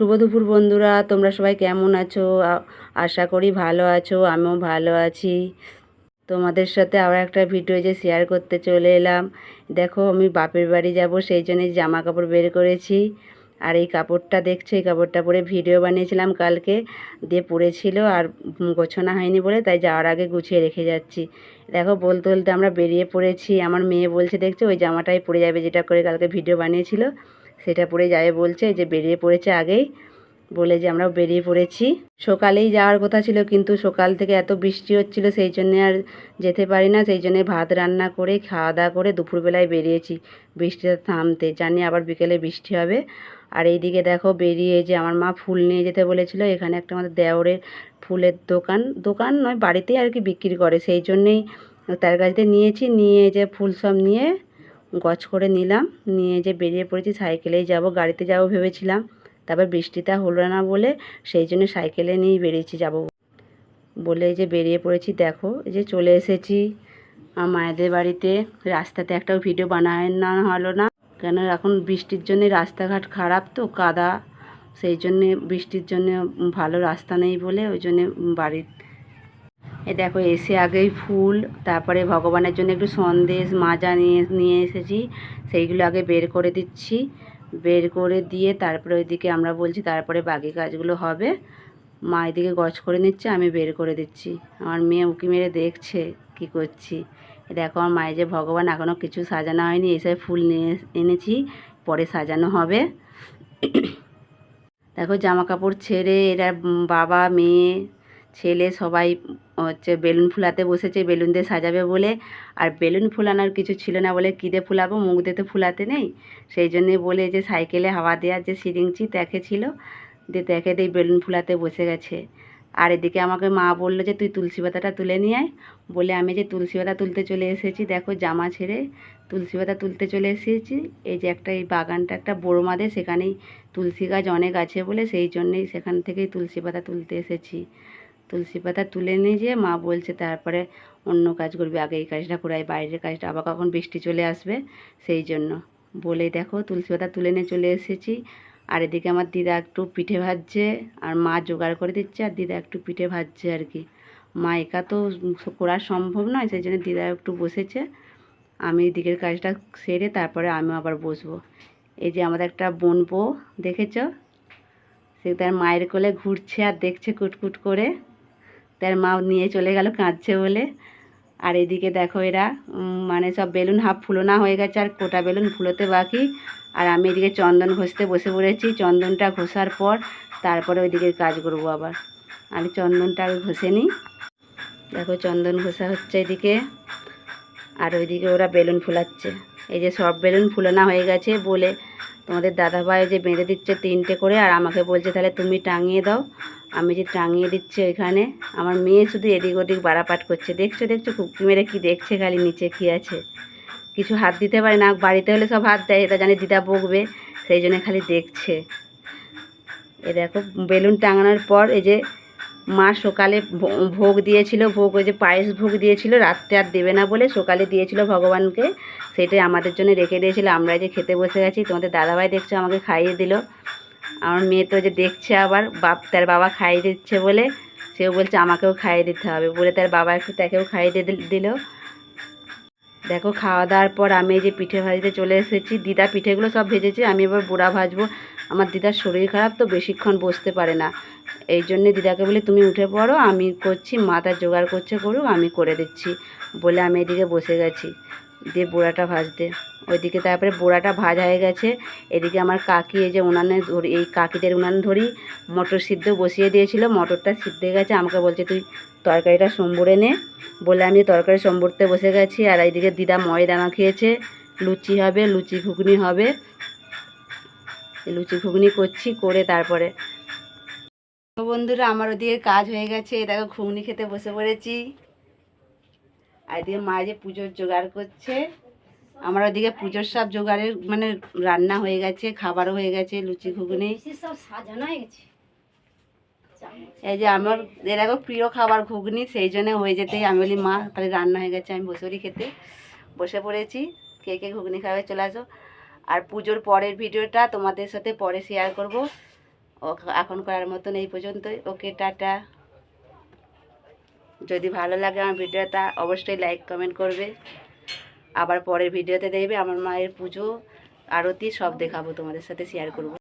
শুভ দুপুর বন্ধুরা, তোমরা সবাই কেমন আছো? আশা করি ভালো আছো, আমিও ভালো আছি। তোমাদের সাথে আবার একটা ভিডিও যে শেয়ার করতে চলে এলাম। দেখো, আমি বাপের বাড়ি যাব, সেই জন্য জামা কাপড় বের করেছি। আর এই কাপড়টা দেখছ, এই কাপড়টা পরে ভিডিও বানিয়েছিলাম কালকে। দিয়ে পড়েছিল আর গোছানো হয়নি বলে, তাই যাওয়ার আগে গুছিয়ে রেখে যাচ্ছি। দেখো, বলতে বলতে আমরা বেরিয়ে পড়েছি। আমার মেয়ে বলছে, দেখছ, ওই জামাটাই পরে যাবে যেটা করে কালকে ভিডিও বানিয়েছিল। সেটা পরে যাবে বলছে যে বেরিয়ে পড়েছে আগেই, বলে যে আমরা বেরিয়ে পড়েছি। সকালেই যাওয়ার কথা ছিল, কিন্তু সকাল থেকে এত বৃষ্টি হচ্ছিল, সেই জন্যে আর যেতে পারি না, সেই জন্যে ভাত রান্না করে, খাওয়া দাওয়া করে দুপুরবেলায় বেরিয়েছি। বৃষ্টিটা থামতে, জানি আবার বিকেলে বৃষ্টি হবে। আর এইদিকে দেখো বেরিয়ে যে আমার মা ফুল নিয়ে যেতে বলেছিল, এখানে একটা আমাদের দেওরের ফুলের দোকান দোকান নয়, বাড়িতেই আর কি বিক্রি করে, সেই জন্যেই তার কাছ থেকে নিয়েছি, নিয়ে যে ফুল সব নিয়ে গছ করে নিলাম। নিয়ে যে বেরিয়ে পড়েছি, সাইকেলেই যাব। গাড়িতে যাব ভেবেছিলাম। তারপর বৃষ্টিটা হলো না বলে সেই জন্য সাইকেলে নিয়েই বেরিয়েছি যাব বলে যে বেরিয়ে পড়েছি, দেখো, এই যে চলে এসেছি মায়েদের বাড়িতে। রাস্তাতে একটাও ভিডিও বানানো হলো না। কেন এখন বৃষ্টির জন্য রাস্তাঘাট খারাপ তো, কাদা। সেই জন্যে বৃষ্টির জন্য ভালো রাস্তা নেই বলে, ওই জন্যে বাড়ির এ দেখো, এসে আগেই ফুল, তারপরে ভগবানের জন্য একটু সন্দেশ, মাজা নিয়ে নিয়ে এসেছি, সেইগুলো আগে বের করে দিচ্ছি। বের করে দিয়ে তারপরে ওইদিকে আমরা বলছি, তারপরে বাকি কাজগুলো হবে। মা এদিকে গছ করে নিচ্ছে, আমি বের করে দিচ্ছি। আমার মেয়ে উঁকি মেরে দেখছে কি করছি। দেখো, আমার মায়ের যে ভগবান এখনও কিছু সাজানো হয়নি, এসে ফুল নিয়ে এনেছি, পরে সাজানো হবে। দেখো জামা কাপড় ছেড়ে এরা বাবা, মেয়ে ছেলে সবাই হচ্ছে বেলুন ফুলাতে বসেছে বেলুন দিয়ে সাজাবে বলে। আর বেলুন ফুলানোর কিছু ছিল না বলে কী দিয়ে ফুলাবো, মুখ দিয়ে তো ফুলাতে নেই। সেই জন্যে বলে যে সাইকেলে হাওয়া দেওয়ার যে সিরিঞ্চি দেখে ছিল, দিয়ে দেখে দিয়ে বেলুন ফুলাতে বসে গেছে। আর এদিকে আমাকে মা বলল যে, তুই তুলসী পাতাটা তুলে নিয়ে আয়। বলে, আমি যে তুলসী পাতা তুলতে চলে এসেছি, দেখো জামা ছেড়ে তুলসী পাতা তুলতে চলে এসেছি। এই যে একটা, এই বাগানটা একটা বড়ো মাদে সেখানেই তুলসী গাছ অনেক আছে বলে, সেই জন্যেই সেখান থেকেই তুলসী পাতা তুলতে এসেছি। তুলসী পাতা তুলে নিয়ে যেয়ে মা বলছে তারপরে অন্য কাজ করবি, আগে এই কাজটা করাই বাইরের কাজটা, আবার কখন বৃষ্টি চলে আসবে, সেই জন্য। বলে দেখো তুলসী পাতা তুলে নিয়ে চলে এসেছি। আর এদিকে আমার দিদা একটু পিঠে ভাজছে, আর মা জোগাড় করে দিচ্ছে, আর দিদা একটু পিঠে ভাজছে আর কি। মা একা তো করা সম্ভব নয়, সেই জন্য দিদা একটু বসেছে। আমি এদিকের কাজটা সেরে তারপরে আমিও আবার বসবো। এই যে আমাদের একটা বোন বউ, দেখেছ? সে তার মায়ের কোলে ঘুরছে আর দেখছে কুটকুট করে। তার মা নিয়ে চলে গেল, কাঁদছে বলে। আর এদিকে দেখো এরা মানে সব বেলুন হাফ ফুলোনা হয়ে গেছে, আর কোটা বেলুন ফুলোতে বাকি। আর আমি এদিকে চন্দন ঘষতে বসে পড়েছি, চন্দনটা ঘষার পর তারপরে ওইদিকে কাজ করব আবার। আমি চন্দনটা আগে ঘষে নিই। দেখো চন্দন ঘষা হচ্ছে এদিকে, আর ওইদিকে ওরা বেলুন ফুলাচ্ছে। এই যে সব বেলুন ফুলানো হয়ে গেছে বলে তোমাদের দাদাভাই যে বেঁধে দিচ্ছে তিনটে করে, আর আমাকে বলছে, তাহলে তুমি টাঙিয়ে দাও। আমি যে টাঙিয়ে দিচ্ছি ওইখানে, আমার মেয়ে শুধু এদিক ওদিক বাড়াপাট করছে। দেখছ দেখছ কুকি মেরে কী দেখছে খালি, নিচে কী আছে? কিছু হাত দিতে পারে না, বাড়িতে হলে সব হাত দেয়, এটা জানে দিদা বকবে, সেই জন্য খালি দেখছে। এ দেখো, বেলুন টাঙানোর পর এই যে মা সকালে ভোগ দিয়েছিল, ভোগ ওই যে পায়েস ভোগ দিয়েছিল, রাত্রে আর দেবে না বলে সকালে দিয়েছিল ভগবানকে, সেটাই আমাদের জন্য রেখে দিয়েছিল। আমরা যে খেতে বসে গেছি তোমাদের দাদাভাই দেখছ আমাকে খাইয়ে দিল। আমার মেয়ে তো যে দেখছে আবার, বাপ তার বাবা খাইয়ে দিচ্ছে বলে, সেও বলছে আমাকেও খাইয়ে দিতে হবে বলে তার বাবা একটু তাকেও খাইয়ে দিয়ে দিল- দেখো খাওয়া দাওয়ার পর আমি এই যে পিঠে ভাজতে চলে এসেছি, দিদা পিঠেগুলো সব ভেজেছে, আমি এবার বুড়া ভাজবো। আমার দিদার শরীর খারাপ তো বেশিক্ষণ বসতে পারে না। এই জন্যে দিদাকে বলে, তুমি উঠে পড়ো, আমি করছি, মা তার জোগাড় করছে করুক, আমি করে দিচ্ছি। বলে আমি এদিকে বসে গেছি, দিয়ে বুড়াটা ভাজতে। ওইদিকে তারপরে বোড়াটা ভাজা হয়ে গেছে। এদিকে আমার কাকি এই যে উনানে ধরি, এই কাকিদের উনান ধরি, মটর সিদ্ধ বসিয়ে দিয়েছিল, মটরটা সিদ্ধ গেছে। আমাকে বলছে, তুই তরকারিটা সম্বুরে নে। বলে আমি তরকারি সম্বুরতে বসে গেছি। আর এইদিকে দিদা ময়দা মাখিয়েছে লুচি হবে, লুচি ঘুগনি হবে। লুচি ঘুগনি করছি, করে তারপরে। বন্ধুরা, আমার ওদিকে কাজ হয়ে গেছে। দেখো, ঘুগনি খেতে বসে পড়েছি। আর এদিকে মা যে পুজোর জোগাড় করছে। আমার ওদিকে পুজোর সব জোগাড়ের মানে রান্না হয়ে গেছে খাবারও হয়ে গেছে লুচি ঘুগনি। সব সাজানো গেছে। এই যে আমার এর আগে প্রিয় খাবার ঘুগনি সেই জন্য হয়ে যেতেই আমি বলি মা তাহলে রান্না হয়ে গেছে আমি বসে খেতে। বসে পড়েছি কে কে ঘুগনি খাবে চলে আসো। আর পুজোর পরের ভিডিওটা তোমাদের সাথে পরে শেয়ার করব। ও- এখন করার মতন এই পর্যন্তই। Okay tata. যদি ভালো লাগে আমার ভিডিওটা অবশ্যই লাইক কমেন্ট করবে। আবার পরের ভিডিওতে দেখবে আমার মায়ের পুজো আরতি সব দেখাবো তোমাদের সাথে শেয়ার করব।